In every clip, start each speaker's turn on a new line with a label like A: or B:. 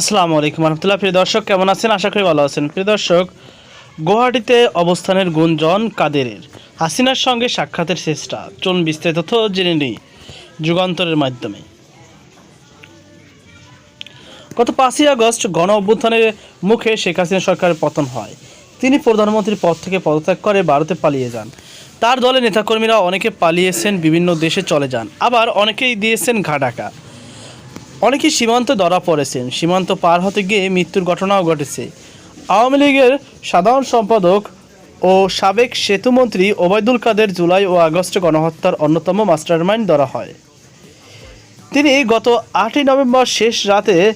A: আসসালামু আলাইকুম রহমতুল্লাহ। প্রিয় দর্শক, কেমন আছেন? আশা করি ভালো আছেন। প্রিয় দর্শক, গুয়াহাটিতে অবস্থানের গুঞ্জন কাদেরের। হাসিনার সঙ্গে সাক্ষাতের চেষ্টা চলুন বিস্তারিত তথ্য জেনে নিই যুগান্তরের মাধ্যমে। গত পাঁচই আগস্ট গণ অভ্যুত্থানের মুখে শেখ হাসিনা সরকারের পতন হয়। তিনি প্রধানমন্ত্রীর পদ থেকে পদত্যাগ করে ভারতে পালিয়ে যান। তার দলের নেতাকর্মীরা অনেকে পালিয়েছেন, বিভিন্ন দেশে চলে যান। আবার অনেকেই দিয়েছেন ঘাটাকা। অনেকেই সীমান্ত ধরা পড়েছেন। সীমান্ত পার হতে গিয়ে মৃত্যুর ঘটনাও ঘটেছে। আওয়ামী লীগের সাধারণ সম্পাদক ও সাবেক সেতুমন্ত্রী ওবায়দুল কাদের জুলাই ও আগস্টে গণহত্যার অন্যতম মাস্টারমাইন্ড ধরা হয়। তিনি গত আটই নভেম্বর শেষ রাতে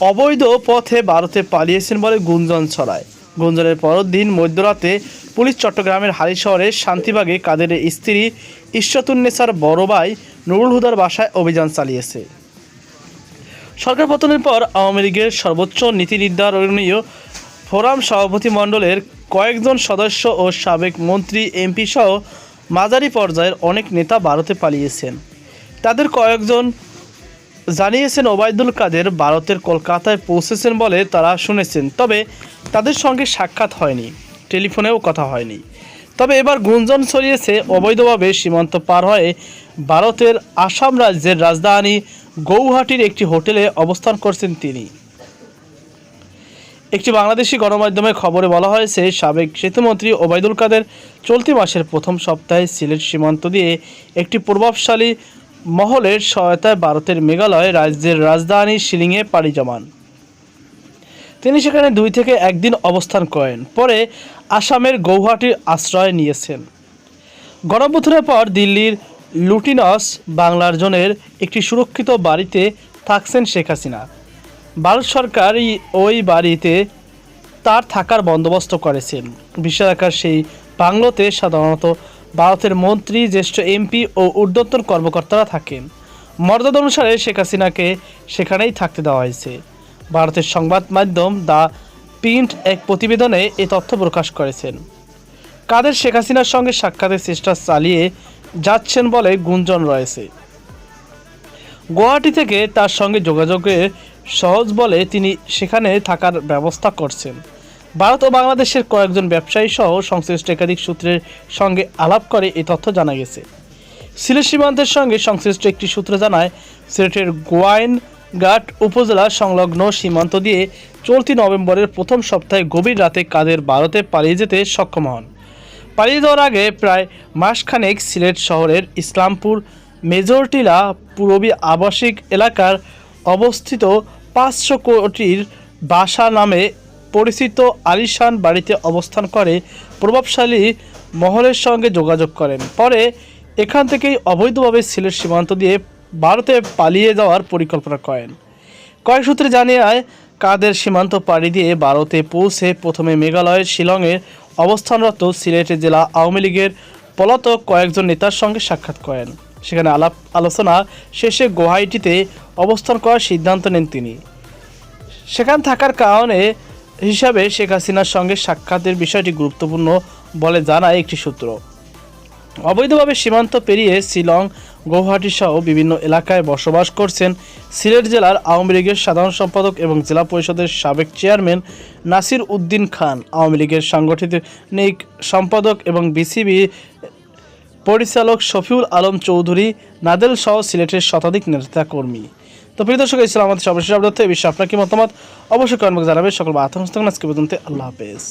A: অবৈধ পথে ভারতে পালিয়েছেন বলে গুঞ্জন ছড়ায়। গুঞ্জনের পরের দিন মধ্যরাতে পুলিশ চট্টগ্রামের হালি শহরের শান্তিবাগে কাদের স্ত্রী ইশরাতুন্নেসার বড় ভাই নুরুল হুদার বাসায় অভিযান চালিয়েছে। সরকার পতনের পর আওয়ামী লীগের সর্বোচ্চ নীতি নির্ধারণীয় ফোরাম সভাপতি মণ্ডলের কয়েকজন সদস্য ও সাবেক মন্ত্রী, এমপি সহ মাঝারি পর্যায়ের অনেক নেতা ভারতে পালিয়েছেন। তাদের কয়েকজন জানিয়েছেন, ওবায়দুল কাদের ভারতের কলকাতায় পৌঁছেছেন বলে তারা শুনেছেন, তবে তাদের সঙ্গে সাক্ষাৎ হয়নি, টেলিফোনেও কথা হয়নি। তবে এবার গুঞ্জন ছড়িয়েছে, অবৈধভাবে সীমান্ত পার হয়ে ভারতের আসাম রাজ্যের রাজধানী গৌহাটির একটি হোটেলে অবস্থান করছেন তিনি। একটি বাংলাদেশি গণমাধ্যমে খবরে বলা হয়েছে, সাবেক সেতুমন্ত্রী ওবায়দুল কাদের চলতি মাসের প্রথম সপ্তাহে সিলেট সীমান্ত দিয়ে একটি প্রভাবশালী মহলের সহায়তায় ভারতের মেঘালয় রাজ্যের রাজধানী শিলিংয়ে পাড়ি জমান। তিনি সেখানে দুই থেকে একদিন অবস্থান করেন, পরে আসামের গৌহাটির আশ্রয় নিয়েছেন। গণঅভ্যুত্থানের পর দিল্লির লুটিনস বাংলার জনের একটি সুরক্ষিত বাড়িতে থাকছেন শেখ হাসিনা। ভারত সরকার ওই বাড়িতে তার থাকার বন্দোবস্ত করেছেন। বিশাখার সেই বাংলোতে সাধারণত ভারতের মন্ত্রী, জ্যেষ্ঠ এমপি ও ঊর্ধ্বতন কর্মকর্তারা থাকেন। মর্যাদা অনুসারে শেখ হাসিনাকে সেখানেই থাকতে দেওয়া হয়েছে। ভারতের সংবাদ মাধ্যম দ্য প্রিন্ট এক প্রতিবেদনে এ তথ্য প্রকাশ করেছেন। কাদের শেখ হাসিনার সঙ্গে সাক্ষাতের চেষ্টা চালিয়ে যাচ্ছেন বলে গুঞ্জন রয়েছে। গুয়াহাটি থেকে তার সঙ্গে যোগাযোগে সহজ বলে তিনি সেখানে থাকার ব্যবস্থা করছেন। ভারত ও বাংলাদেশের কয়েকজন ব্যবসায়ী সহ সংশ্লিষ্ট একাধিক সূত্রের সঙ্গে আলাপ করে এই তথ্য জানা গেছে। সিলেট সীমান্তের সঙ্গে সংশ্লিষ্ট একটি সূত্র জানায়, সিলেটের গোয়াইনঘাট উপজেলা সংলগ্ন সীমান্ত দিয়ে চলতি নভেম্বরের প্রথম সপ্তাহে গভীর রাতে কাদের ভারতে পালিয়ে যেতে সক্ষম হন। পালিয়ে যাওয়ার আগে প্রায় মাসখানেক সিলেট শহরের ইসলামপুর মেজরটিলা পূরবী আবাসিক এলাকার অবস্থিত পাঁচশো কোটির বাসা নামে পরিচিত আলিশান বাড়িতে অবস্থান করে প্রভাবশালী মহলের সঙ্গে যোগাযোগ করেন। পরে এখান থেকেই অবৈধভাবে সিলেট সীমান্ত দিয়ে ভারতে পালিয়ে যাওয়ার পরিকল্পনা করেন। কয়েক সূত্রে জানিয়ে কাদের সীমান্ত পাড়ি দিয়ে ভারতে পৌঁছে প্রথমে মেঘালয়ের শিলংয়ে অবস্থানরত সিলেট জেলা আওয়ামী লীগের পলাতক কয়েকজন নেতার সঙ্গে সাক্ষাৎ করেন। সেখানে আলাপ আলোচনা শেষে গুয়াহাটিতে অবস্থান করার সিদ্ধান্ত নেন তিনি। সেখান থাকার কারণে হিসাবে শেখ হাসিনার সঙ্গে সাক্ষাতের বিষয়টি গুরুত্বপূর্ণ বলে জানায় একটি সূত্র। অবৈধভাবে সীমান্ত পেরিয়ে শিলং গৌহাটি সহ বিভিন্ন এলাকায় বসবাস করছেন সিলেট জেলার আওয়ামী লীগের সাধারণ সম্পাদক এবং জেলা পরিষদের সাবেক চেয়ারম্যান নাসির উদ্দিন খান। আওয়ামী লীগের সাংগঠনিক সম্পাদক এবং বিসিবি পরিচালক শফিউল আলম চৌধুরী নাদেল সহ সিলেটের শতাধিক নেতা কর্মী তো প্রিয় দর্শক ছিল আমাদের সর্বশেষ আপডেট। এই বিষয়ে আপনার কি মতামত? অবশ্যই কমেন্ট জানাবেন। সকল আতঙ্ক আজকে পর্যন্ত আল্লাহ হাফেজ।